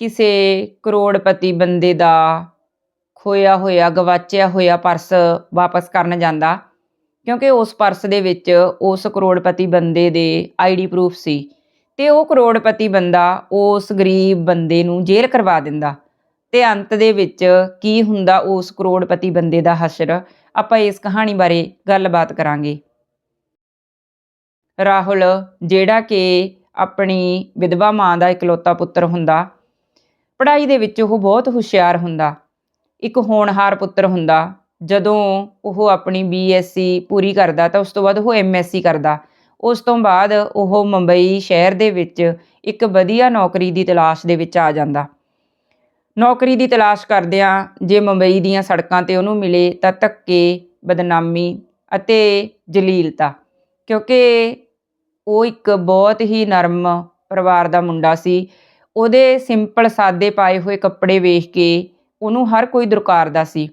ਕਿਸੇ ਕਰੋੜਪਤੀ ਬੰਦੇ ਦਾ ਖੋਇਆ ਹੋਇਆ, ਗਵਾਚਿਆ ਹੋਇਆ ਪਰਸ ਵਾਪਸ ਕਰਨ ਜਾਂਦਾ, ਕਿਉਂਕਿ ਉਸ ਪਰਸ ਦੇ ਵਿੱਚ ਉਸ ਕਰੋੜਪਤੀ ਬੰਦੇ ਦੇ ਆਈਡੀ ਪ੍ਰੂਫ ਸੀ ਤੇ ਉਹ ਕਰੋੜਪਤੀ ਬੰਦਾ ਉਸ ਗਰੀਬ ਬੰਦੇ ਨੂੰ ਜੇਲ੍ਹ ਕਰਵਾ ਦਿੰਦਾ ਤੇ ਅੰਤ ਦੇ ਵਿੱਚ ਕੀ ਹੁੰਦਾ ਉਸ ਕਰੋੜਪਤੀ ਬੰਦੇ ਦਾ ਹਸ਼ਰ, ਆਪਾਂ ਇਸ ਕਹਾਣੀ ਬਾਰੇ ਗੱਲਬਾਤ ਕਰਾਂਗੇ। ਰਾਹੁਲ, ਜਿਹੜਾ ਕਿ ਆਪਣੀ ਵਿਧਵਾ ਮਾਂ ਦਾ ਇਕਲੌਤਾ ਪੁੱਤਰ ਹੁੰਦਾ। ਪੜ੍ਹਾਈ ਦੇ ਵਿੱਚ ਉਹ ਬਹੁਤ ਹੁਸ਼ਿਆਰ ਹੁੰਦਾ। ਇੱਕ ਹੋਣਹਾਰ ਪੁੱਤਰ ਹੁੰਦਾ। ਜਦੋਂ ਉਹ ਆਪਣੀ ਬੀਐਸਸੀ ਪੂਰੀ ਕਰਦਾ ਤਾਂ ਉਸ ਤੋਂ ਬਾਅਦ ਉਹ ਐਮਐਸਸੀ ਕਰਦਾ। ਉਸ ਤੋਂ ਬਾਅਦ ਉਹ ਮੁੰਬਈ ਸ਼ਹਿਰ ਦੇ ਵਿੱਚ ਇੱਕ ਵਧੀਆ ਨੌਕਰੀ ਦੀ ਤਲਾਸ਼ ਦੇ ਵਿੱਚ ਆ ਜਾਂਦਾ। ਨੌਕਰੀ ਦੀ ਤਲਾਸ਼ ਕਰਦਿਆਂ ਜੇ ਮੁੰਬਈ ਦੀਆਂ ਸੜਕਾਂ ਤੇ ਉਹਨੂੰ ਮਿਲੇ ਤਾਂ ਧੱਕੇ, ਬਦਨਾਮੀ ਅਤੇ ਜਲੀਲਤਾ। ਕਿਉਂਕਿ ਉਹ ਇੱਕ ਬਹੁਤ ਹੀ ਨਰਮ ਪਰਿਵਾਰ ਦਾ ਮੁੰਡਾ ਸੀ। ਉਹਦੇ ਸਿੰਪਲ ਸਾਦੇ ਪਾਏ ਹੋਏ ਕੱਪੜੇ ਵੇਖ ਕੇ ਉਹਨੂੰ ਹਰ ਕੋਈ ਦੁਰਕਾਰਦਾ ਸੀ।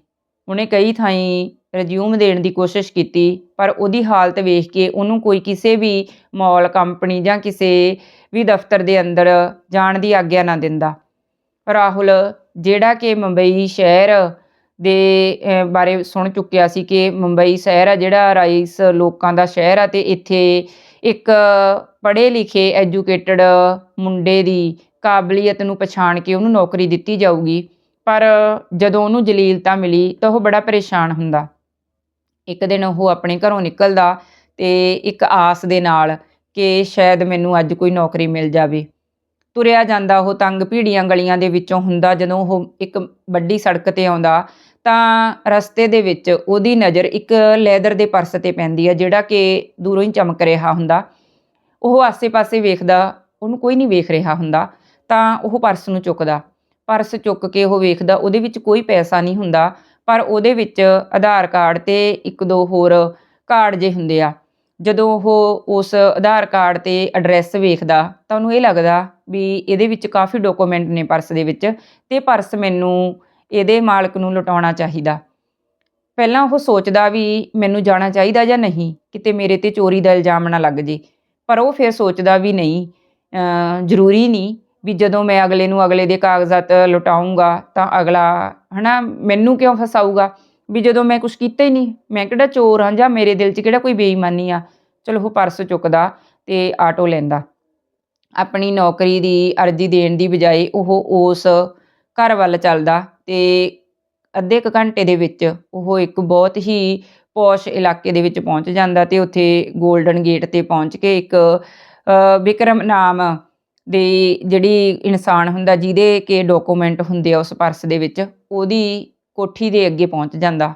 ਉਹਨੇ ਕਈ ਥਾਈਂ ਰਿਜ਼ਿਊਮ ਦੇਣ ਦੀ ਕੋਸ਼ਿਸ਼ ਕੀਤੀ, ਪਰ ਉਹਦੀ ਹਾਲਤ ਵੇਖ ਕੇ ਉਹਨੂੰ ਕੋਈ ਕਿਸੇ ਵੀ ਮਾਲ ਕੰਪਨੀ ਜਾਂ ਕਿਸੇ ਵੀ ਦਫ਼ਤਰ ਦੇ ਅੰਦਰ ਜਾਣ ਦੀ ਆਗਿਆ ਨਾ ਦਿੰਦਾ। ਰਾਹੁਲ, ਜਿਹੜਾ ਕਿ ਮੁੰਬਈ ਸ਼ਹਿਰ ਦੇ ਬਾਰੇ ਸੁਣ ਚੁੱਕਿਆ ਸੀ ਕਿ ਮੁੰਬਈ ਸ਼ਹਿਰ ਆ, ਜਿਹੜਾ ਰਾਈਸ ਲੋਕਾਂ ਦਾ ਸ਼ਹਿਰ ਆ ਤੇ ਇੱਥੇ ਇੱਕ ਪੜ੍ਹੇ ਲਿਖੇ ਐਜੂਕੇਟਡ ਮੁੰਡੇ ਦੀ ਕਾਬਲੀਅਤ ਨੂੰ ਪਛਾਣ ਕੇ ਉਹਨੂੰ ਨੌਕਰੀ ਦਿੱਤੀ ਜਾਊਗੀ, ਪਰ ਜਦੋਂ ਉਹਨੂੰ ਜਲੀਲਤਾ ਮਿਲੀ ਤਾਂ ਉਹ ਬੜਾ ਪਰੇਸ਼ਾਨ ਹੁੰਦਾ। ਇੱਕ ਦਿਨ ਉਹ ਆਪਣੇ ਘਰੋਂ ਨਿਕਲਦਾ ਤੇ ਇੱਕ ਆਸ ਦੇ ਨਾਲ ਕਿ ਸ਼ਾਇਦ ਮੈਨੂੰ ਅੱਜ ਕੋਈ ਨੌਕਰੀ ਮਿਲ ਜਾਵੇ। ਤੁਰਿਆ ਜਾਂਦਾ ਉਹ ਤੰਗ ਭੀੜੀਆਂ ਗਲੀਆਂ ਦੇ ਵਿੱਚੋਂ ਹੁੰਦਾ ਜਦੋਂ ਉਹ ਇੱਕ ਵੱਡੀ ਸੜਕ ਤੇ ਆਉਂਦਾ ਤਾਂ ਰਸਤੇ ਦੇ ਵਿੱਚ ਉਹਦੀ ਨਜ਼ਰ ਇੱਕ ਲੈਦਰ ਦੇ ਪਰਸ ਤੇ ਪੈਂਦੀ ਹੈ ਜਿਹੜਾ ਕਿ ਦੂਰੋਂ ਹੀ ਚਮਕ ਰਿਹਾ ਹੁੰਦਾ। ਉਹ ਆਸੇ-ਪਾਸੇ ਵੇਖਦਾ, ਉਹਨੂੰ ਕੋਈ ਨਹੀਂ ਵੇਖ ਰਿਹਾ ਹੁੰਦਾ, ਤਾਂ ਉਹ ਪਰਸ ਨੂੰ ਚੁੱਕਦਾ। ਪਰਸ ਚੁੱਕ ਕੇ ਉਹ ਵੇਖਦਾ, ਉਹਦੇ ਵਿੱਚ ਕੋਈ ਪੈਸਾ ਨਹੀਂ ਹੁੰਦਾ, ਪਰ ਉਹਦੇ ਵਿੱਚ ਆਧਾਰ ਕਾਰਡ ਤੇ ਇੱਕ ਦੋ ਹੋਰ ਕਾਰਡ ਜੇ ਹੁੰਦੇ ਆ। ਜਦੋਂ ਉਹ ਉਸ ਆਧਾਰ ਕਾਰਡ ਤੇ ਐਡਰੈਸ ਵੇਖਦਾ, ਤਾਂ ਉਹਨੂੰ ਇਹ ਲੱਗਦਾ ਵੀ ਇਹਦੇ ਵਿੱਚ ਕਾਫੀ ਡਾਕੂਮੈਂਟ ਨੇ ਪਰਸ ਦੇ ਵਿੱਚ, ਤੇ ਪਰਸ ਮੈਨੂੰ ਇਹਦੇ ਮਾਲਕ ਨੂੰ ਲੁਟਾਉਣਾ ਚਾਹੀਦਾ। ਪਹਿਲਾਂ ਉਹ ਸੋਚਦਾ ਵੀ ਮੈਨੂੰ ਜਾਣਾ ਚਾਹੀਦਾ ਜਾਂ ਨਹੀਂ, ਕਿਤੇ ਮੇਰੇ ਤੇ ਚੋਰੀ ਦਾ ਇਲਜ਼ਾਮ ਨਾ ਲੱਗ ਜੇ। ਪਰ ਉਹ ਫਿਰ ਸੋਚਦਾ ਵੀ ਨਹੀਂ ਅਮ ਜ਼ਰੂਰੀ ਨਹੀਂ ਵੀ ਜਦੋਂ ਮੈਂ ਅਗਲੇ ਨੂੰ ਅਗਲੇ ਦੇ ਕਾਗਜ਼ਾਤ ਲੁਟਾਉਂਗਾ ਤਾਂ ਅਗਲਾ, ਹਨਾ, ਮੈਨੂੰ ਕਿਉਂ ਫਸਾਊਗਾ? ਵੀ ਜਦੋਂ ਮੈਂ ਕੁਝ ਕੀਤਾ ਹੀ ਨਹੀਂ, ਮੈਂ ਕਿਹੜਾ ਚੋਰ ਹਾਂ ਜਾਂ ਮੇਰੇ ਦਿਲ 'ਚ ਕਿਹੜਾ ਕੋਈ ਬੇਈਮਾਨੀ ਆ? ਚਲੋ, ਉਹ ਪਰਸ ਚੁੱਕਦਾ ਤੇ ਆਟੋ ਲੈਂਦਾ। ਆਪਣੀ ਨੌਕਰੀ ਦੀ ਅਰਜ਼ੀ ਦੇਣ ਦੀ ਬਜਾਏ ਉਹ ਉਸ ਘਰ ਵੱਲ ਚੱਲਦਾ। ਤੇ ਅੱਧੇ ਕੁ ਘੰਟੇ ਦੇ ਵਿੱਚ ਉਹ ਇੱਕ ਬਹੁਤ ਹੀ ਪੌਸ਼ ਇਲਾਕੇ ਦੇ ਵਿੱਚ ਪਹੁੰਚ ਜਾਂਦਾ ਤੇ ਉੱਥੇ 골ਡਨ ਗੇਟ ਤੇ ਪਹੁੰਚ ਕੇ ਇੱਕ ਵਿਕਰਮ ਨਾਮ ਦੇ ਜਿਹੜੀ ਇਨਸਾਨ ਹੁੰਦਾ, ਜਿਹਦੇ ਕੇ ਡਾਕੂਮੈਂਟ ਹੁੰਦੇ ਆ ਉਸ ਪਰਸ ਦੇ ਵਿੱਚ, ਉਹਦੀ ਕੋਠੀ ਦੇ ਅੱਗੇ ਪਹੁੰਚ ਜਾਂਦਾ।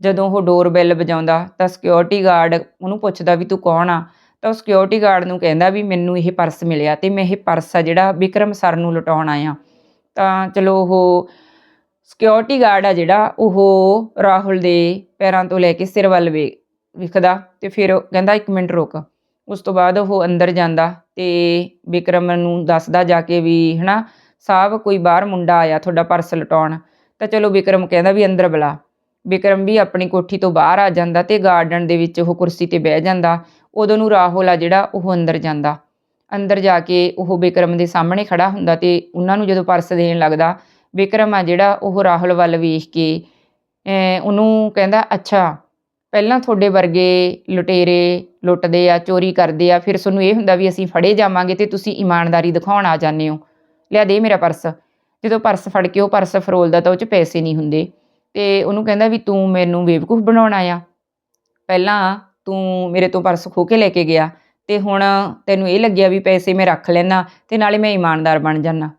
ਜਦੋਂ ਉਹ ਡੋਰ ਬੈਲ ਵਜਾਉਂਦਾ, ਤਾਂ ਸਿਕਿਉਰਿਟੀ ਗਾਰਡ ਉਹਨੂੰ ਪੁੱਛਦਾ ਵੀ ਤੂੰ ਕੌਣ ਆ? ਤਾਂ ਉਹ ਸਿਕਿਉਰਿਟੀ ਗਾਰਡ ਨੂੰ ਕਹਿੰਦਾ ਵੀ ਮੈਨੂੰ ਇਹ ਪਰਸ ਮਿਲਿਆ ਤੇ ਮੈਂ ਇਹ ਪਰਸ ਆ ਜਿਹੜਾ ਵਿਕਰਮ ਸਰ ਨੂੰ ਲੁਟਾਉਣ ਆਇਆ। ਤਾਂ ਚਲੋ ਉਹ ਸਿਕਿਉਰਿਟੀ ਗਾਰਡ ਆ ਜਿਹੜਾ, ਉਹ ਰਾਹੁਲ ਦੇ ਪੈਰਾਂ ਤੋਂ ਲੈ ਕੇ ਸਿਰ ਵੱਲ ਵੇ, ਵਿਖਦਾ ਤੇ ਫਿਰ ਕਹਿੰਦਾ, ਇੱਕ ਮਿੰਟ ਰੁਕ। ਉਸ ਤੋਂ ਬਾਅਦ ਉਹ ਅੰਦਰ ਜਾਂਦਾ ਤੇ ਵਿਕਰਮ ਨੂੰ ਦੱਸਦਾ ਜਾ ਕੇ ਵੀ, ਹਨਾ ਸਾਹਿਬ ਕੋਈ ਬਾਹਰ ਮੁੰਡਾ ਆਇਆ ਤੁਹਾਡਾ ਪਰਸ ਲੁਟਾਉਣ। ਤਾਂ ਚਲੋ ਵਿਕਰਮ ਕਹਿੰਦਾ ਵੀ ਅੰਦਰ ਬੁਲਾ। ਵਿਕਰਮ ਵੀ ਆਪਣੀ ਕੋਠੀ ਤੋਂ ਬਾਹਰ ਆ ਜਾਂਦਾ ਤੇ ਗਾਰਡਨ ਦੇ ਵਿੱਚ ਉਹ ਕੁਰਸੀ ਤੇ ਬਹਿ ਜਾਂਦਾ। ਉਦੋਂ ਨੂੰ ਰਾਹੁਲ ਆ ਜਿਹੜਾ, ਉਹ ਅੰਦਰ ਜਾਂਦਾ। ਅੰਦਰ ਜਾ ਕੇ ਉਹ ਵਿਕਰਮ ਦੇ ਸਾਹਮਣੇ ਖੜਾ ਹੁੰਦਾ ਤੇ ਉਹਨਾਂ ਨੂੰ ਜਦੋਂ ਪਰਸ ਦੇਣ ਲੱਗਦਾ ਵਿਕਰਮ ਆ ਜਿਹੜਾ ਉਹ ਰਾਹੁਲ ਵੱਲ ਵੇਖ ਕੇ ਉਹਨੂੰ ਕਹਿੰਦਾ, ਅੱਛਾ, ਪਹਿਲਾਂ ਤੁਹਾਡੇ ਵਰਗੇ ਲੁਟੇਰੇ ਲੁੱਟਦੇ ਆ, ਚੋਰੀ ਕਰਦੇ ਆ, ਫਿਰ ਤੁਹਾਨੂੰ ਇਹ ਹੁੰਦਾ ਵੀ ਅਸੀਂ ਫੜੇ ਜਾਵਾਂਗੇ ਤੇ ਤੁਸੀਂ ਇਮਾਨਦਾਰੀ ਦਿਖਾਉਣ ਆ ਜਾਂਦੇ ਹੋ। ਲਿਆ ਦੇ ਮੇਰਾ ਪਰਸ। ਜਦੋਂ ਪਰਸ ਫੜ ਕੇ ਉਹ ਪਰਸ ਫਰੋਲਦਾ ਤਾਂ ਉਹ 'ਚ ਪੈਸੇ ਨਹੀਂ ਹੁੰਦੇ। ਤੇ ਉਹਨੂੰ ਕਹਿੰਦਾ ਵੀ ਤੂੰ ਮੈਨੂੰ ਬੇਵਕੂਫ ਬਣਾਉਣਾ ਆ ਪਹਿਲਾਂ ਤੂੰ ਮੇਰੇ ਤੋਂ ਪਰਸ ਖੋ ਕੇ ਲੈ ਕੇ ਗਿਆ ਤੇ ਹੁਣ ਤੈਨੂੰ ਇਹ ਲੱਗਿਆ ਵੀ ਪੈਸੇ ਮੈਂ ਰੱਖ ਲੈਣਾ ਤੇ ਨਾਲੇ ਮੈਂ ਇਮਾਨਦਾਰ ਬਣ ਜਾਣਾ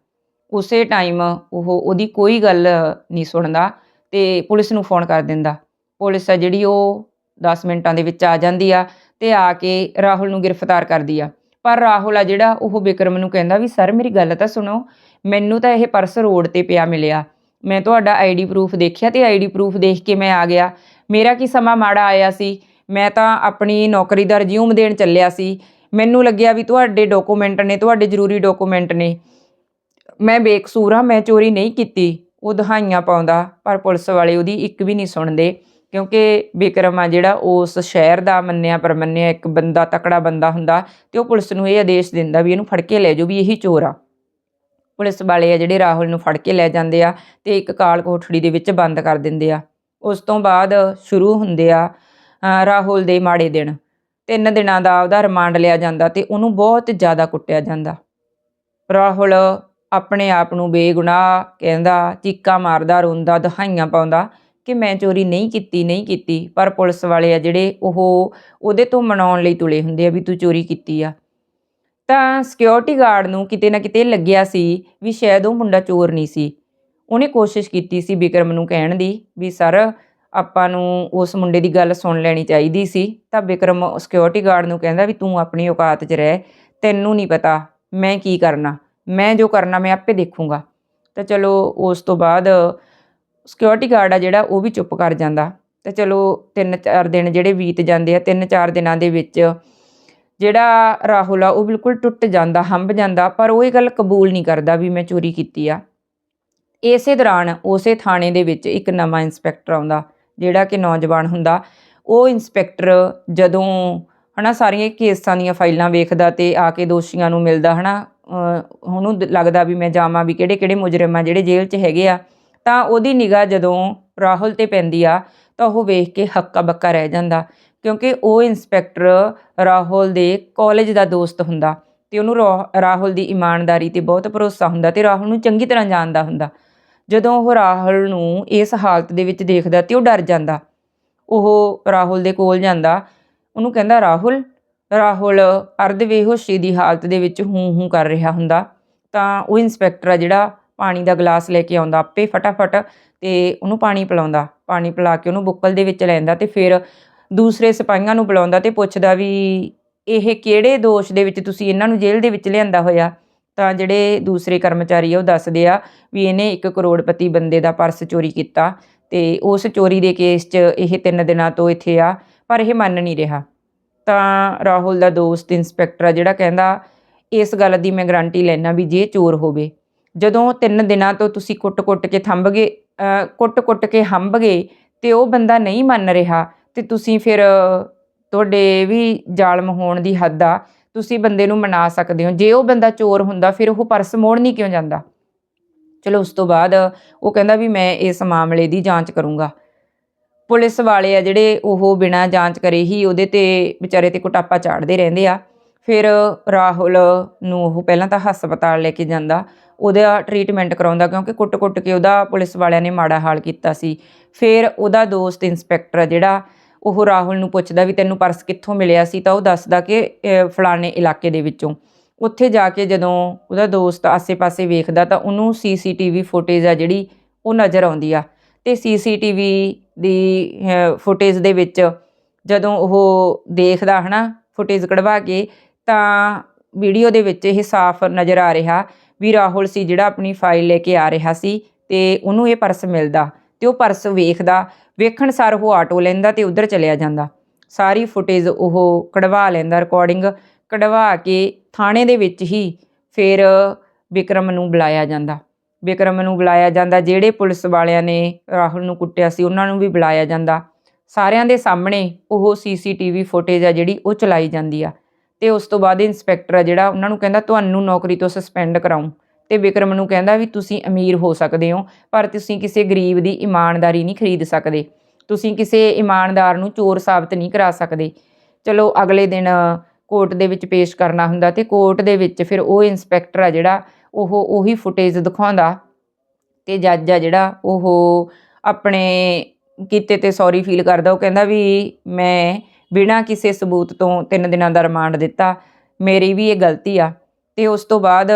ਉਸੇ ਟਾਈਮ ਉਹ, ਉਹਦੀ ਕੋਈ ਗੱਲ ਨਹੀਂ ਸੁਣਦਾ ਤੇ ਪੁਲਿਸ ਨੂੰ ਫੋਨ ਕਰ ਦਿੰਦਾ। ਪੁਲਿਸ ਆ ਜਿਹੜੀ ਉਹ 10 ਮਿੰਟਾਂ ਦੇ ਵਿੱਚ ਆ ਜਾਂਦੀ ਆ ਤੇ ਆ ਕੇ ਰਾਹੁਲ ਨੂੰ ਗ੍ਰਿਫਤਾਰ ਕਰਦੀ ਆ। ਪਰ ਰਾਹੁਲ ਆ ਜਿਹੜਾ ਉਹ ਵਿਕਰਮ ਨੂੰ ਕਹਿੰਦਾ ਵੀ, ਸਰ, ਮੇਰੀ ਗੱਲ ਤਾਂ ਸੁਣੋ, ਮੈਨੂੰ ਤਾਂ ਇਹ ਪਰਸ ਰੋਡ ਤੇ ਪਿਆ ਮਿਲਿਆ। ਮੈਂ ਤੁਹਾਡਾ ਆਈਡੀ ਪ੍ਰੂਫ ਦੇਖਿਆ ਤੇ ਆਈਡੀ ਪ੍ਰੂਫ ਦੇਖ ਕੇ ਮੈਂ ਆ ਗਿਆ। ਮੇਰਾ ਕੀ ਸਮਾਂ ਮਾੜਾ ਆਇਆ ਸੀ? ਮੈਂ ਤਾਂ ਆਪਣੀ ਨੌਕਰੀ ਦਾ ਰਿਜ਼ਿਊਮ ਦੇਣ ਚੱਲਿਆ ਸੀ। ਮੈਨੂੰ ਲੱਗਿਆ ਵੀ ਤੁਹਾਡੇ ਡਾਕੂਮੈਂਟ ਨੇ, ਤੁਹਾਡੇ ਜ਼ਰੂਰੀ ਡਾਕੂਮੈਂਟ ਨੇ। ਮੈਂ ਬੇਕਸੂਰ ਹਾਂ, ਮੈਂ ਚੋਰੀ ਨਹੀਂ ਕੀਤੀ। ਉਹ ਦਹਾਈਆਂ ਪਾਉਂਦਾ, ਪਰ ਪੁਲਿਸ ਵਾਲੇ ਉਹਦੀ ਇੱਕ ਵੀ ਨਹੀਂ ਸੁਣਦੇ, ਕਿਉਂਕਿ ਵਿਕਰਮ ਆ ਜਿਹੜਾ ਉਸ ਸ਼ਹਿਰ ਦਾ ਮੰਨਿਆ ਪਰਮੰਨਿਆ, ਇੱਕ ਬੰਦਾ, ਤਕੜਾ ਬੰਦਾ ਹੁੰਦਾ ਤੇ ਉਹ ਪੁਲਿਸ ਨੂੰ ਇਹ ਆਦੇਸ਼ ਦਿੰਦਾ ਵੀ ਇਹਨੂੰ ਫੜ ਕੇ ਲੈ ਜਾਓ, ਵੀ ਇਹੀ ਚੋਰ ਆ। ਪੁਲਿਸ ਵਾਲੇ ਆ ਜਿਹੜੇ ਰਾਹੁਲ ਨੂੰ ਫੜ ਕੇ ਲੈ ਜਾਂਦੇ ਆ ਤੇ ਇੱਕ ਕਾਲ ਕੋਠੜੀ ਦੇ ਵਿੱਚ ਬੰਦ ਕਰ ਦਿੰਦੇ ਆ। ਉਸ ਤੋਂ ਬਾਅਦ ਸ਼ੁਰੂ ਹੁੰਦੇ ਆ ਰਾਹੁਲ ਦੇ ਮਾੜੇ ਦਿਨ। ਤਿੰਨ ਦਿਨਾਂ ਦਾ ਉਹਦਾ ਰਿਮਾਂਡ ਲਿਆ ਜਾਂਦਾ ਤੇ ਉਹਨੂੰ ਬਹੁਤ ਜ਼ਿਆਦਾ ਕੁੱਟਿਆ ਜਾਂਦਾ। ਰਾਹੁਲ ਆਪਣੇ ਆਪ ਨੂੰ ਬੇਗੁਨਾਹ ਕਹਿੰਦਾ, ਚੀਕਾਂ ਮਾਰਦਾ, ਰੋਂਦਾ, ਦਹਾਈਆਂ ਪਾਉਂਦਾ ਕਿ ਮੈਂ ਚੋਰੀ ਨਹੀਂ ਕੀਤੀ ਨਹੀਂ ਕੀਤੀ, ਪਰ ਪੁਲਿਸ ਵਾਲੇ ਆ ਜਿਹੜੇ ਉਹ ਉਹਦੇ ਤੋਂ ਮਨਾਉਣ ਲਈ ਤੁਲੇ ਹੁੰਦੇ ਆ ਵੀ ਤੂੰ ਚੋਰੀ ਕੀਤੀ ਆ। ਤਾਂ ਸਿਕਿਉਰਿਟੀ ਗਾਰਡ ਨੂੰ ਕਿਤੇ ਨਾ ਕਿਤੇ ਲੱਗਿਆ ਸੀ ਵੀ ਸ਼ਾਇਦ ਉਹ ਮੁੰਡਾ ਚੋਰ ਨਹੀਂ ਸੀ। ਉਹਨੇ ਕੋਸ਼ਿਸ਼ ਕੀਤੀ ਸੀ ਵਿਕਰਮ ਨੂੰ ਕਹਿਣ ਦੀ ਵੀ, ਸਰ, ਆਪਾਂ ਨੂੰ ਉਸ ਮੁੰਡੇ ਦੀ ਗੱਲ ਸੁਣ ਲੈਣੀ ਚਾਹੀਦੀ ਸੀ। ਤਾਂ ਵਿਕਰਮ ਸਿਕਿਉਰਿਟੀ ਗਾਰਡ ਨੂੰ ਕਹਿੰਦਾ ਵੀ, ਤੂੰ ਆਪਣੀ ਔਕਾਤ 'ਚ ਰਹਿ, ਤੈਨੂੰ ਨਹੀਂ ਪਤਾ ਮੈਂ ਕੀ ਕਰਨਾ। ਮੈਂ ਜੋ ਕਰਨਾ ਮੈਂ ਆਪੇ ਦੇਖੂੰਗਾ। ਤਾਂ ਚਲੋ ਉਸ ਤੋਂ ਬਾਅਦ ਸਿਕਿਉਰਿਟੀ ਗਾਰਡ ਆ ਜਿਹੜਾ, ਉਹ ਵੀ ਚੁੱਪ ਕਰ ਜਾਂਦਾ। ਤੇ ਚਲੋ ਤਿੰਨ ਚਾਰ ਦਿਨ ਜਿਹੜੇ ਬੀਤ ਜਾਂਦੇ ਆ, ਤਿੰਨ ਚਾਰ ਦਿਨਾਂ ਦੇ ਵਿੱਚ ਜਿਹੜਾ ਰਾਹੁਲ ਆ, ਉਹ ਬਿਲਕੁਲ ਟੁੱਟ ਜਾਂਦਾ, ਹੰਬ ਜਾਂਦਾ, ਪਰ ਉਹ ਇਹ ਗੱਲ ਕਬੂਲ ਨਹੀਂ ਕਰਦਾ ਵੀ ਮੈਂ ਚੋਰੀ ਕੀਤੀ ਆ। ਇਸੇ ਦੌਰਾਨ ਉਸੇ ਥਾਣੇ ਦੇ ਵਿੱਚ ਇੱਕ ਨਵਾਂ ਇੰਸਪੈਕਟਰ ਆਉਂਦਾ, ਜਿਹੜਾ ਕਿ ਨੌਜਵਾਨ ਹੁੰਦਾ। ਉਹ ਇੰਸਪੈਕਟਰ ਜਦੋਂ ਹਨਾ, ਸਾਰੀਆਂ ਕੇਸਾਂ ਦੀਆਂ ਫਾਈਲਾਂ ਵੇਖਦਾ ਤੇ ਆ ਕੇ ਦੋਸ਼ੀਆਂ ਨੂੰ ਮਿਲਦਾ, ਹਨਾ ਅਹ ਉਹਨੂੰ ਦ- ਲੱਗਦਾ ਵੀ ਮੈਂ ਜਾਵਾਂ ਵੀ ਕਿਹੜੇ ਕਿਹੜੇ ਮੁਜਰਮ ਆ, ਜਿਹੜੇ ਜੇਲ੍ਹ 'ਚ ਹੈਗੇ ਆ, ਤਾਂ ਉਹਦੀ ਨਿਗਾਹ ਜਦੋਂ ਰਾਹੁਲ ਤੇ ਪੈਂਦੀ ਆ, ਤਾਂ ਉਹ ਵੇਖ ਕੇ ਹੱਕਾ ਬੱਕਾ ਰਹਿ ਜਾਂਦਾ। ਕਿਉਂਕਿ ਉਹ ਇੰਸਪੈਕਟਰ ਰਾਹੁਲ ਦੇ ਕਾਲਜ ਦਾ ਦੋਸਤ ਹੁੰਦਾ ਤੇ ਉਹਨੂੰ ਰਾਹ- ਰਾਹੁਲ ਦੀ ਇਮਾਨਦਾਰੀ ਤੇ ਬਹੁਤ ਭਰੋਸਾ ਹੁੰਦਾ ਤੇ ਰਾਹੁਲ ਨੂੰ ਚੰਗੀ ਤਰ੍ਹਾਂ ਜਾਣਦਾ ਹੁੰਦਾ। ਜਦੋਂ ਉਹ ਰਾਹੁਲ ਨੂੰ ਇਸ ਹਾਲਤ ਦੇ ਵਿੱਚ ਦੇਖਦਾ ਤੇ ਉਹ ਡਰ ਜਾਂਦਾ। ਉਹ ਰਾਹੁਲ ਦੇ ਕੋਲ ਜਾਂਦਾ, ਉਹਨੂੰ ਕਹਿੰਦਾ, ਰਾਹੁਲ ਰਾਹੁਲ ਅਰਧ ਬੇਹੋਸ਼ੀ ਦੀ ਹਾਲਤ ਦੇ ਵਿੱਚ ਹੂੰ ਹੂੰ ਕਰ ਰਿਹਾ ਹੁੰਦਾ, ਤਾਂ ਉਹ ਇੰਸਪੈਕਟਰ ਆ ਜਿਹੜਾ ਪਾਣੀ ਦਾ ਗਲਾਸ ਲੈ ਕੇ ਆਉਂਦਾ ਆਪੇ ਫਟਾਫਟ ਤੇ ਉਹਨੂੰ ਪਾਣੀ ਪਿਲਾਉਂਦਾ, ਪਾਣੀ ਪਿਲਾ ਕੇ ਉਹਨੂੰ ਬੁੱਕਲ ਦੇ ਵਿੱਚ ਲੈਂਦਾ ਤੇ ਫਿਰ ਦੂਸਰੇ ਸਿਪਾਹੀਆਂ ਨੂੰ ਬੁਲਾਉਂਦਾ ਤੇ ਪੁੱਛਦਾ ਵੀ ਇਹ ਕਿਹੜੇ ਦੋਸ਼ ਦੇ ਵਿੱਚ ਤੁਸੀਂ ਇਹਨਾਂ ਨੂੰ ਜੇਲ੍ਹ ਦੇ ਵਿੱਚ ਲਿਆਂਦਾ ਹੋਇਆ? ਤਾਂ ਜਿਹੜੇ ਦੂਸਰੇ ਕਰਮਚਾਰੀ ਆ ਉਹ ਦੱਸਦੇ ਆ ਵੀ ਇਹਨੇ 1 ਕਰੋੜਪਤੀ ਬੰਦੇ ਦਾ ਪਰਸ ਚੋਰੀ ਕੀਤਾ ਤੇ ਉਸ ਚੋਰੀ ਦੇ ਕੇਸ 'ਚ ਇਹ 3 ਦਿਨਾਂ ਤੋਂ ਇੱਥੇ ਆ, ਪਰ ਇਹ ਮੰਨ ਨਹੀਂ ਰਿਹਾ। ਤਾਂ ਰਾਹੁਲ ਦਾ ਦੋਸਤ ਇੰਸਪੈਕਟਰ ਆ ਜਿਹੜਾ ਕਹਿੰਦਾ, ਇਸ ਗੱਲ ਦੀ ਮੈਂ ਗਾਰੰਟੀ ਲੈਣਾ ਵੀ ਜੇ ਚੋਰ ਹੋਵੇ। ਜਦੋਂ ਤਿੰਨ ਦਿਨਾਂ ਤੋਂ ਤੁਸੀਂ ਕੁੱਟ-ਕੁੱਟ ਕੇ ਥੰਬ ਗਏ ਕੁੱਟ-ਕੁੱਟ ਕੇ ਹੰਬ ਗਏ ਤੇ ਉਹ ਬੰਦਾ ਨਹੀਂ ਮੰਨ ਰਿਹਾ ਤੇ ਤੁਸੀਂ ਫਿਰ ਤੁਹਾਡੇ ਵੀ ਜ਼ਾਲਮ ਹੋਣ ਦੀ ਹੱਦ ਆ। ਤੁਸੀਂ ਬੰਦੇ ਨੂੰ ਮਨਾ ਸਕਦੇ ਹੋ। ਜੇ ਉਹ ਬੰਦਾ ਚੋਰ ਹੁੰਦਾ ਫਿਰ ਉਹ ਪਰਸ ਮੋੜ ਨਹੀਂ ਕਿਉਂ ਜਾਂਦਾ? ਚਲੋ ਉਸ ਤੋਂ ਬਾਅਦ ਉਹ ਕਹਿੰਦਾ ਵੀ ਮੈਂ ਇਸ ਮਾਮਲੇ ਦੀ ਜਾਂਚ ਕਰੂੰਗਾ। ਪੁਲਿਸ ਵਾਲੇ ਆ ਜਿਹੜੇ ਉਹ ਬਿਨਾਂ ਜਾਂਚ ਕਰੇ ਹੀ ਉਹਦੇ ਤੇ ਵਿਚਾਰੇ ਤੇ ਕੁਟਾਪਾ ਚਾੜਦੇ ਰਹਿੰਦੇ ਆ। ਫਿਰ ਰਾਹੁਲ ਨੂੰ ਉਹ ਪਹਿਲਾਂ ਤਾਂ ਹਸਪਤਾਲ ਲੈ ਕੇ ਜਾਂਦਾ। ਉਹਦਾ ਟ੍ਰੀਟਮੈਂਟ ਕਰਾਉਂਦਾ ਕਿਉਂਕਿ ਕੁੱਟ-ਕੁੱਟ ਕੇ ਉਹਦਾ ਪੁਲਿਸ ਵਾਲਿਆਂ ਨੇ ਮਾੜਾ ਹਾਲ ਕੀਤਾ ਸੀ। ਫਿਰ ਉਹਦਾ ਦੋਸਤ ਇੰਸਪੈਕਟਰ ਆ ਜਿਹੜਾ, ਉਹ ਰਾਹੁਲ ਨੂੰ ਪੁੱਛਦਾ ਵੀ ਤੈਨੂੰ ਪਰਸ ਕਿੱਥੋਂ ਮਿਲਿਆ ਸੀ ਤਾਂ ਉਹ ਦੱਸਦਾ ਕਿ ਫਲਾਣੇ ਇਲਾਕੇ ਦੇ ਵਿੱਚੋਂ। ਉੱਥੇ ਜਾ ਕੇ ਜਦੋਂ ਉਹਦਾ ਦੋਸਤ ਆਸੇ-ਪਾਸੇ ਵੇਖਦਾ ਤਾਂ ਉਹਨੂੰ ਸੀਸੀਟੀਵੀ ਫੁਟੇਜ ਆ ਜਿਹੜੀ, ਉਹ ਨਜ਼ਰ ਆਉਂਦੀ ਆ। ਤੇ ਸੀਸੀਟੀਵੀ ਦੀ ਫੁਟੇਜ ਦੇ ਵਿੱਚ ਜਦੋਂ ਉਹ ਦੇਖਦਾ ਹਨਾ ਫੁਟੇਜ ਕਢਵਾ ਕੇ, ਤਾਂ ਵੀਡੀਓ ਦੇ ਵਿੱਚ ਇਹ ਸਾਫ਼ ਨਜ਼ਰ ਆ ਰਿਹਾ ਵੀ ਰਾਹੁਲ ਸੀ ਜਿਹੜਾ ਆਪਣੀ ਫਾਈਲ ਲੈ ਕੇ ਆ ਰਿਹਾ ਸੀ ਤੇ ਉਹਨੂੰ ਇਹ ਪਰਸ ਮਿਲਦਾ ਤੇ ਉਹ ਪਰਸ ਵੇਖਦਾ, ਵੇਖਣ ਸਾਰ ਉਹ ਆਟੋ ਲੈਂਦਾ ਤੇ ਉਧਰ ਚਲਿਆ ਜਾਂਦਾ। ਸਾਰੀ ਫੁਟੇਜ ਉਹ ਕਢਵਾ ਲੈਂਦਾ ਰਿਕਾਰਡਿੰਗ ਕਢਵਾ ਕੇ ਥਾਣੇ ਦੇ ਵਿੱਚ ਹੀ ਫਿਰ ਵਿਕਰਮ ਨੂੰ ਬੁਲਾਇਆ ਜਾਂਦਾ। ਵਿਕਰਮ ਨੂੰ ਬੁਲਾਇਆ ਜਾਂਦਾ, ਜਿਹੜੇ ਪੁਲਿਸ ਵਾਲਿਆਂ ਨੇ ਰਾਹੁਲ ਨੂੰ ਕੁੱਟਿਆ ਸੀ, ਉਹਨਾਂ ਨੂੰ ਵੀ ਬੁਲਾਇਆ ਜਾਂਦਾ। ਸਾਰਿਆਂ ਦੇ ਸਾਹਮਣੇ ਉਹ ਸੀਸੀਟੀਵੀ ਫੁਟੇਜ ਆ ਜਿਹੜੀ ਉਹ ਚਲਾਈ ਜਾਂਦੀ ਆ। ਤੇ ਉਸ ਤੋਂ ਬਾਅਦ ਇੰਸਪੈਕਟਰ ਆ ਜਿਹੜਾ, ਉਹਨਾਂ ਨੂੰ ਕਹਿੰਦਾ, ਤੁਹਾਨੂੰ ਨੌਕਰੀ ਤੋਂ ਸਸਪੈਂਡ ਕਰਾਉਂ। ਤੇ ਵਿਕਰਮ ਨੂੰ ਕਹਿੰਦਾ ਵੀ, ਤੁਸੀਂ ਅਮੀਰ ਹੋ ਸਕਦੇ ਹੋ, ਪਰ ਤੁਸੀਂ ਕਿਸੇ ਗਰੀਬ ਦੀ ਇਮਾਨਦਾਰੀ ਨਹੀਂ ਖਰੀਦ ਸਕਦੇ। ਤੁਸੀਂ ਕਿਸੇ ਇਮਾਨਦਾਰ ਨੂੰ ਚੋਰ ਸਾਬਤ ਨਹੀਂ ਕਰਾ ਸਕਦੇ। ਚਲੋ, ਅਗਲੇ ਦਿਨ ਕੋਰਟ ਦੇ ਵਿੱਚ ਪੇਸ਼ ਕਰਨਾ ਹੁੰਦਾ ਤੇ ਕੋਰਟ ਦੇ ਵਿੱਚ ਫਿਰ ਉਹ ਇੰਸਪੈਕਟਰ ਆ ਜਿਹੜਾ ਉਹ ਉਹੀ ਫੁਟੇਜ ਦਿਖਾਉਂਦਾ ਤੇ ਜੱਜ ਆ ਜਿਹੜਾ ਉਹ ਆਪਣੇ ਕੀਤੇ ਤੇ ਸੌਰੀ ਫੀਲ ਕਰਦਾ। ਉਹ ਕਹਿੰਦਾ ਵੀ ਮੈਂ ਬਿਨਾਂ ਕਿਸੇ ਸਬੂਤ ਤੋਂ ਤਿੰਨ ਦਿਨਾਂ ਦਾ ਰਿਮਾਂਡ ਦਿੱਤਾ। ਮੇਰੀ ਵੀ ਇਹ ਗਲਤੀ ਆ। ਤੇ ਉਸ ਤੋਂ ਬਾਅਦ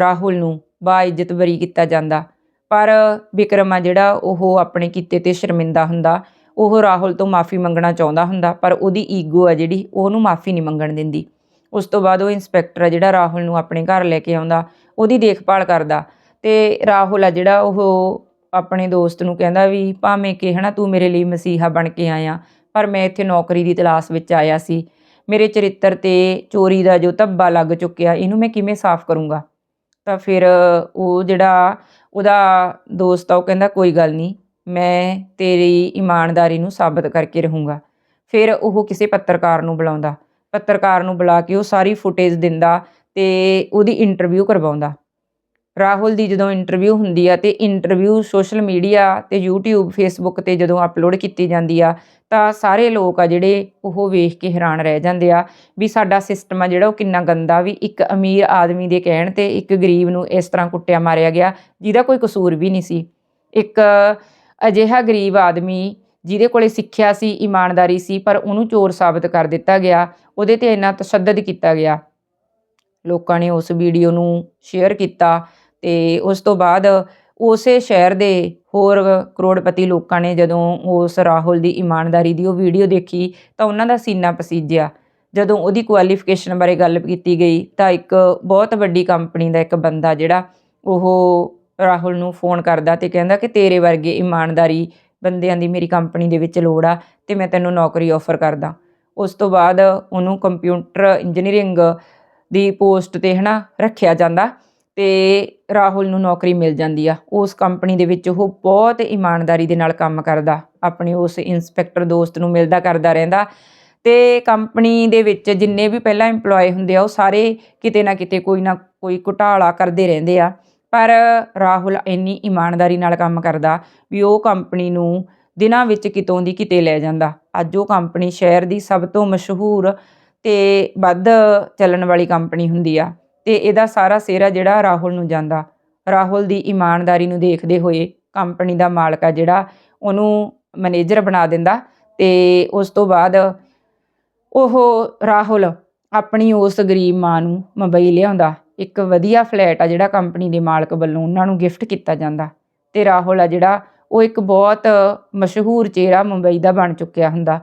ਰਾਹੁਲ ਨੂੰ ਬਾ ਇੱਜ਼ਤ ਬਰੀ ਕੀਤਾ ਜਾਂਦਾ। ਪਰ ਵਿਕਰਮ ਆ ਜਿਹੜਾ ਉਹ ਆਪਣੇ ਕੀਤੇ ਤੇ ਸ਼ਰਮਿੰਦਾ ਹੁੰਦਾ। ਉਹ ਰਾਹੁਲ ਤੋਂ ਮਾਫੀ ਮੰਗਣਾ ਚਾਹੁੰਦਾ ਹੁੰਦਾ, ਪਰ ਉਹਦੀ ਈਗੋ ਆ ਜਿਹੜੀ, ਉਹਨੂੰ ਮਾਫੀ ਨਹੀਂ ਮੰਗਣ ਦਿੰਦੀ। ਉਸ ਤੋਂ ਬਾਅਦ ਉਹ ਇੰਸਪੈਕਟਰ ਆ ਜਿਹੜਾ ਰਾਹੁਲ ਨੂੰ ਆਪਣੇ ਘਰ ਲੈ ਕੇ ਆਉਂਦਾ। ਉਹਦੀ ਦੇਖਭਾਲ ਕਰਦਾ। ਤੇ ਰਾਹੁਲ ਆ ਜਿਹੜਾ ਉਹ ਆਪਣੇ ਦੋਸਤ ਨੂੰ ਕਹਿੰਦਾ ਵੀ ਭਾਵੇਂ ਕਿ ਹਨਾ ਤੂੰ ਮੇਰੇ ਲਈ ਮਸੀਹਾ ਬਣ ਕੇ ਆਇਆ, ਪਰ ਮੈਂ ਇੱਥੇ ਨੌਕਰੀ ਦੀ ਤਲਾਸ਼ ਵਿੱਚ ਆਇਆ ਸੀ। ਮੇਰੇ ਚਰਿੱਤਰ ਤੇ ਚੋਰੀ ਦਾ ਜੋ ਧੱਬਾ ਲੱਗ ਚੁੱਕਿਆ, ਇਹਨੂੰ ਮੈਂ ਕਿਵੇਂ ਸਾਫ਼ ਕਰੂੰਗਾ? ਤਾਂ ਫਿਰ ਉਹ ਜਿਹੜਾ ਉਹਦਾ ਦੋਸਤ ਆ, ਉਹ ਕਹਿੰਦਾ, ਕੋਈ ਗੱਲ ਨਹੀਂ, ਮੈਂ ਤੇਰੀ ਇਮਾਨਦਾਰੀ ਨੂੰ ਸਾਬਤ ਕਰਕੇ ਰਹੂੰਗਾ। ਫਿਰ ਉਹ ਕਿਸੇ ਪੱਤਰਕਾਰ ਨੂੰ ਬੁਲਾਉਂਦਾ। ਪੱਤਰਕਾਰ ਨੂੰ ਬੁਲਾ ਕੇ ਉਹ ਸਾਰੀ ਫੁਟੇਜ ਦਿੰਦਾ ਤੇ ਉਹਦੀ ਇੰਟਰਵਿਊ ਕਰਵਾਉਂਦਾ। ਰਾਹੁਲ ਦੀ ਜਦੋਂ ਇੰਟਰਵਿਊ ਹੁੰਦੀ ਆ ਤੇ ਇੰਟਰਵਿਊ ਸੋਸ਼ਲ ਮੀਡੀਆ ਤੇ YouTube, Facebook ਤੇ ਜਦੋਂ ਅਪਲੋਡ ਕੀਤੀ ਜਾਂਦੀ ਆ, ਤਾਂ ਸਾਰੇ ਲੋਕ ਆ ਜਿਹੜੇ ਉਹ ਵੇਖ ਕੇ ਹੈਰਾਨ ਰਹਿ ਜਾਂਦੇ ਆ ਵੀ ਸਾਡਾ ਸਿਸਟਮ ਆ ਜਿਹੜਾ ਉਹ ਕਿੰਨਾ ਗੰਦਾ ਵੀ ਇੱਕ ਅਮੀਰ ਆਦਮੀ ਦੇ ਕਹਿਣ ਤੇ ਇੱਕ ਗਰੀਬ ਨੂੰ ਇਸ ਤਰ੍ਹਾਂ ਕੁੱਟਿਆ ਮਾਰਿਆ ਗਿਆ, ਜਿਹਦਾ ਕੋਈ ਕਸੂਰ ਵੀ ਨਹੀਂ ਸੀ। ਇੱਕ ਅਜਿਹਾ ਗਰੀਬ ਆਦਮੀ ਜਿਹਦੇ ਕੋਲੇ ਸਿੱਖਿਆ ਸੀ, ਇਮਾਨਦਾਰੀ ਸੀ, ਪਰ ਉਹਨੂੰ ਚੋਰ ਸਾਬਤ ਕਰ ਦਿੱਤਾ ਗਿਆ, ਉਹਦੇ ਤੇ ਇੰਨਾ ਤਸ਼ੱਦਦ ਕੀਤਾ ਗਿਆ। ਲੋਕਾਂ ਨੇ ਉਸ ਵੀਡੀਓ ਨੂੰ ਸ਼ੇਅਰ ਕੀਤਾ ਤੇ ਉਸ ਤੋਂ ਬਾਅਦ ਉਸੇ ਸ਼ਹਿਰ ਦੇ ਹੋਰ ਕਰੋੜਪਤੀ ਲੋਕਾਂ ਨੇ ਜਦੋਂ ਉਸ ਰਾਹੁਲ ਦੀ ਇਮਾਨਦਾਰੀ ਦੀ ਉਹ ਵੀਡੀਓ ਦੇਖੀ ਤਾਂ ਉਹਨਾਂ ਦਾ ਸੀਨਾ ਪਸੀਜਿਆ। ਜਦੋਂ ਉਹਦੀ ਕੁਆਲੀਫਿਕੇਸ਼ਨ ਬਾਰੇ ਗੱਲ ਕੀਤੀ ਗਈ ਤਾਂ ਇੱਕ ਬਹੁਤ ਵੱਡੀ ਕੰਪਨੀ ਦਾ ਇੱਕ ਬੰਦਾ ਜਿਹੜਾ ਉਹ ਰਾਹੁਲ ਨੂੰ ਫੋਨ ਕਰਦਾ ਤੇ ਕਹਿੰਦਾ ਕਿ ਤੇਰੇ ਵਰਗੇ ਇਮਾਨਦਾਰੀ ਬੰਦਿਆਂ ਦੀ ਮੇਰੀ ਕੰਪਨੀ ਦੇ ਵਿੱਚ ਲੋੜ ਆ ਤੇ ਮੈਂ ਤੈਨੂੰ ਨੌਕਰੀ ਆਫਰ ਕਰਦਾ। ਉਸ ਤੋਂ ਬਾਅਦ ਉਹਨੂੰ ਕੰਪਿਊਟਰ ਇੰਜੀਨੀਅਰਿੰਗ ਦੀ ਪੋਸਟ ਤੇ ਹਨਾ ਰੱਖਿਆ ਜਾਂਦਾ ਤੇ ਰਾਹੁਲ ਨੂੰ ਨੌਕਰੀ ਮਿਲ ਜਾਂਦੀ ਆ। ਉਸ ਕੰਪਨੀ ਦੇ ਵਿੱਚ ਉਹ ਬਹੁਤ ਇਮਾਨਦਾਰੀ ਦੇ ਨਾਲ ਕੰਮ ਕਰਦਾ, ਆਪਣੇ ਉਸ ਇਨਸਪੈਕਟਰ ਦੋਸਤ ਨੂੰ ਮਿਲਦਾ ਕਰਦਾ ਰਹਿੰਦਾ ਤੇ ਕੰਪਨੀ ਦੇ ਵਿੱਚ ਜਿੰਨੇ ਵੀ ਪਹਿਲਾਂ EMPLOYE ਹੁੰਦੇ ਆ, ਉਹ ਸਾਰੇ ਕਿਤੇ ਨਾ ਕਿਤੇ ਕੋਈ ਨਾ ਕੋਈ ਘੁਟਾਲਾ ਕਰਦੇ ਰਹਿੰਦੇ ਆ। ਪਰ ਰਾਹੁਲ ਇੰਨੀ ਇਮਾਨਦਾਰੀ ਨਾਲ ਕੰਮ ਕਰਦਾ ਵੀ ਉਹ ਕੰਪਨੀ ਨੂੰ ਦਿਨਾਂ ਵਿੱਚ ਕਿਤੋਂ ਦੀ ਕਿਤੇ ਲੈ ਜਾਂਦਾ। ਅੱਜ ਉਹ ਕੰਪਨੀ ਸ਼ਹਿਰ ਦੀ ਸਭ ਤੋਂ ਮਸ਼ਹੂਰ ਤੇ ਵੱਧ ਚੱਲਣ ਵਾਲੀ ਕੰਪਨੀ ਹੁੰਦੀ ਆ, ਤੇ ਇਹਦਾ ਸਾਰਾ ਸਿਹਰਾ ਜਿਹੜਾ ਰਾਹੁਲ ਨੂੰ ਜਾਂਦਾ। ਰਾਹੁਲ ਦੀ ਇਮਾਨਦਾਰੀ ਨੂੰ ਦੇਖਦੇ ਹੋਏ ਕੰਪਨੀ ਦਾ ਮਾਲਕ ਆ ਜਿਹੜਾ, ਉਹਨੂੰ ਮੈਨੇਜਰ ਬਣਾ ਦਿੰਦਾ ਤੇ ਉਸ ਤੋਂ ਬਾਅਦ ਉਹ ਰਾਹੁਲ ਆਪਣੀ ਉਸ ਗਰੀਬ ਮਾਂ ਨੂੰ ਮੁੰਬਈ ਲਿਆਉਂਦਾ। ਇੱਕ ਵਧੀਆ ਫਲੈਟ ਆ ਜਿਹੜਾ ਕੰਪਨੀ ਦੇ ਮਾਲਕ ਵੱਲੋਂ ਉਹਨਾਂ ਨੂੰ ਗਿਫਟ ਕੀਤਾ ਜਾਂਦਾ। ਤੇ ਰਾਹੁਲ ਆ ਜਿਹੜਾ, ਉਹ ਇੱਕ ਬਹੁਤ ਮਸ਼ਹੂਰ ਚਿਹਰਾ ਮੁੰਬਈ ਦਾ ਬਣ ਚੁੱਕਿਆ ਹੁੰਦਾ।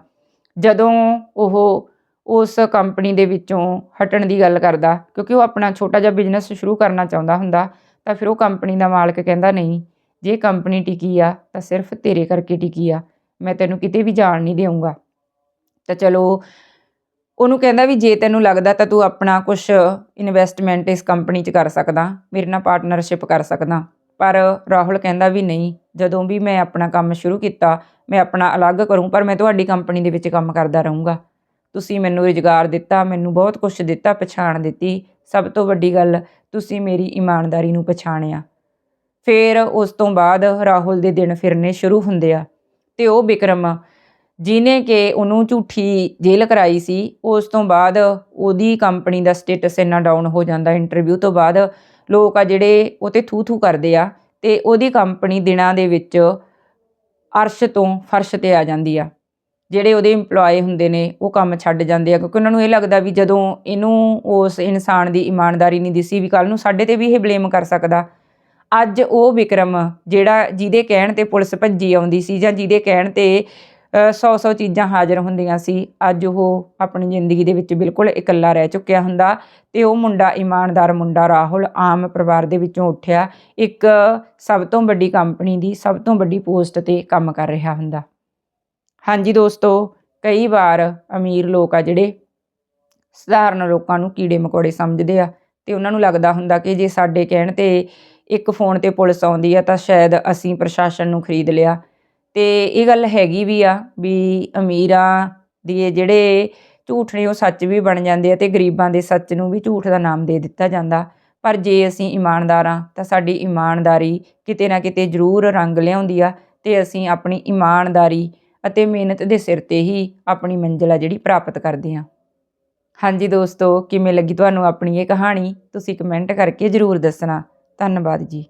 ਜਦੋਂ ਉਹ ਉਸ ਕੰਪਨੀ ਦੇ ਵਿੱਚੋਂ ਹਟਣ ਦੀ ਗੱਲ ਕਰਦਾ, ਕਿਉਂਕਿ ਉਹ ਆਪਣਾ ਛੋਟਾ ਜਿਹਾ ਬਿਜ਼ਨਸ ਸ਼ੁਰੂ ਕਰਨਾ ਚਾਹੁੰਦਾ ਹੁੰਦਾ, ਤਾਂ ਫਿਰ ਉਹ ਕੰਪਨੀ ਦਾ ਮਾਲਕ ਕਹਿੰਦਾ, ਨਹੀਂ, ਜੇ ਕੰਪਨੀ ਟਿਕੀ ਆ, ਤਾਂ ਸਿਰਫ ਤੇਰੇ ਕਰਕੇ ਟਿਕੀ ਆ, ਮੈਂ ਤੈਨੂੰ ਕਿਤੇ ਵੀ ਜਾਣ ਨਹੀਂ ਦੇਵਾਂਗਾ ਤਾਂ ਚਲੋ, ਉਹਨੂੰ ਕਹਿੰਦਾ ਵੀ, ਜੇ ਤੈਨੂੰ ਲੱਗਦਾ ਤਾਂ ਤੂੰ ਆਪਣਾ ਕੁਝ ਇਨਵੈਸਟਮੈਂਟ ਇਸ ਕੰਪਨੀ 'ਚ ਕਰ ਸਕਦਾ, ਮੇਰੇ ਨਾਲ ਪਾਰਟਨਰਸ਼ਿਪ ਕਰ ਸਕਦਾ। ਪਰ ਰਾਹੁਲ ਕਹਿੰਦਾ ਵੀ, ਨਹੀਂ, ਜਦੋਂ ਵੀ ਮੈਂ ਆਪਣਾ ਕੰਮ ਸ਼ੁਰੂ ਕੀਤਾ, ਮੈਂ ਆਪਣਾ ਅਲੱਗ ਕਰੂੰ, ਪਰ ਮੈਂ ਤੁਹਾਡੀ ਕੰਪਨੀ ਦੇ ਵਿੱਚ ਕੰਮ ਕਰਦਾ ਰਹੂੰਗਾ। ਤੁਸੀਂ ਮੈਨੂੰ ਰੁਜ਼ਗਾਰ ਦਿੱਤਾ, ਮੈਨੂੰ ਬਹੁਤ ਕੁਝ ਦਿੱਤਾ, ਪਛਾਣ ਦਿੱਤੀ। ਸਭ ਤੋਂ ਵੱਡੀ ਗੱਲ, ਤੁਸੀਂ ਮੇਰੀ ਇਮਾਨਦਾਰੀ ਨੂੰ ਪਛਾਣਿਆ। ਫਿਰ ਉਸ ਤੋਂ ਬਾਅਦ ਰਾਹੁਲ ਦੇ ਦਿਨ ਫਿਰਨੇ ਸ਼ੁਰੂ ਹੁੰਦੇ ਆ। ਤੇ ਉਹ ਵਿਕਰਮ ਜਿਹਨੇ ਕਿ ਉਹਨੂੰ ਝੂਠੀ ਜੇਲ੍ਹ ਕਰਾਈ ਸੀ, ਉਸ ਤੋਂ ਬਾਅਦ ਉਹਦੀ ਕੰਪਨੀ ਦਾ ਸਟੇਟਸ ਇੰਨਾ ਡਾਊਨ ਹੋ ਜਾਂਦਾ ਇੰਟਰਵਿਊ ਤੋਂ ਬਾਅਦ, ਲੋਕ ਆ ਜਿਹੜੇ ਉਹ ਤੇ ਥੂ ਥੂ ਕਰਦੇ ਆ, ਤੇ ਉਹਦੀ ਕੰਪਨੀ ਦਿਨਾਂ ਦੇ ਵਿੱਚ ਅਰਸ਼ ਤੋਂ ਫਰਸ਼ ਤੇ ਆ ਜਾਂਦੀ ਆ। ਜਿਹੜੇ ਉਹਦੇ EMPLOYE ਹੁੰਦੇ ਨੇ, ਉਹ ਕੰਮ ਛੱਡ ਜਾਂਦੇ ਆ, ਕਿਉਂਕਿ ਉਹਨਾਂ ਨੂੰ ਇਹ ਲੱਗਦਾ ਵੀ ਜਦੋਂ ਇਹਨੂੰ ਉਸ ਇਨਸਾਨ ਦੀ ਇਮਾਨਦਾਰੀ ਨਹੀਂ ਦਿਸੀ ਵੀ ਕੱਲ ਨੂੰ ਸਾਡੇ ਤੇ ਵੀ ਇਹ ਬਲੇਮ ਕਰ ਸਕਦਾ। ਅੱਜ ਉਹ ਵਿਕਰਮ, ਜਿਹੜਾ ਜਿਹਦੇ ਕਹਿਣ ਤੇ ਪੁਲਿਸ ਭੱਜੀ ਆਉਂਦੀ ਸੀ ਜਾਂ ਜਿਹਦੇ ਕਹਿਣ ਤੇ 100-100 ਚੀਜ਼ਾਂ ਹਾਜ਼ਰ ਹੁੰਦੀਆਂ ਸੀ, ਅੱਜ ਉਹ ਆਪਣੀ ਜ਼ਿੰਦਗੀ ਦੇ ਵਿੱਚ ਬਿਲਕੁਲ ਇਕੱਲਾ ਰਹਿ ਚੁੱਕਿਆ ਹੁੰਦਾ ਤੇ ਉਹ ਮੁੰਡਾ, ਇਮਾਨਦਾਰ ਮੁੰਡਾ ਰਾਹੁਲ, ਆਮ ਪਰਿਵਾਰ ਦੇ ਵਿੱਚੋਂ ਉੱਠਿਆ, ਇੱਕ ਸਭ ਤੋਂ ਵੱਡੀ ਕੰਪਨੀ ਦੀ ਸਭ ਤੋਂ ਵੱਡੀ ਪੋਸਟ ਤੇ ਕੰਮ ਕਰ ਰਿਹਾ ਹੁੰਦਾ। ਹਾਂਜੀ ਦੋਸਤੋ, ਕਈ ਵਾਰ ਅਮੀਰ ਲੋਕ ਆ ਜਿਹੜੇ ਸਧਾਰਨ ਲੋਕਾਂ ਨੂੰ ਕੀੜੇ ਮਕੌੜੇ ਸਮਝਦੇ ਆ ਤੇ ਉਹਨਾਂ ਨੂੰ ਲੱਗਦਾ ਹੁੰਦਾ ਕਿ ਜੇ ਸਾਡੇ ਕਹਿਣ ਤੇ ਇੱਕ ਫੋਨ ਤੇ ਪੁਲਿਸ ਆਉਂਦੀ ਆ ਤਾਂ ਸ਼ਾਇਦ ਅਸੀਂ ਪ੍ਰਸ਼ਾਸਨ ਨੂੰ ਖਰੀਦ ਲਿਆ। ਤੇ ਇਹ ਗੱਲ ਹੈਗੀ ਵੀ ਆ ਵੀ ਅਮੀਰਾਂ ਦੇ ਜਿਹੜੇ ਝੂਠ ਨੇ ਉਹ ਸੱਚ ਵੀ ਬਣ ਜਾਂਦੇ ਆ ਤੇ ਗਰੀਬਾਂ ਦੇ ਸੱਚ ਨੂੰ ਵੀ ਝੂਠ ਦਾ ਨਾਮ ਦੇ ਦਿੱਤਾ ਜਾਂਦਾ। ਪਰ ਜੇ ਅਸੀਂ ਇਮਾਨਦਾਰ ਆ ਤਾਂ ਸਾਡੀ ਇਮਾਨਦਾਰੀ ਕਿਤੇ ਨਾ ਕਿਤੇ ਜ਼ਰੂਰ ਰੰਗ ਲਿਆਉਂਦੀ ਆ ਤੇ ਅਸੀਂ ਆਪਣੀ ਇਮਾਨਦਾਰੀ ਅਤੇ ਮਿਹਨਤ ਦੇ ਸਿਰ ਤੇ ਹੀ ਆਪਣੀ ਮੰਜ਼ਿਲ ਆ ਜਿਹੜੀ ਪ੍ਰਾਪਤ ਕਰਦੇ ਹਾਂ। ਹਾਂਜੀ ਦੋਸਤੋ, ਕਿਵੇਂ ਲੱਗੀ ਤੁਹਾਨੂੰ ਆਪਣੀ ਇਹ ਕਹਾਣੀ? ਤੁਸੀਂ ਕਮੈਂਟ ਕਰਕੇ ਜ਼ਰੂਰ ਦੱਸਣਾ। ਧੰਨਵਾਦ ਜੀ।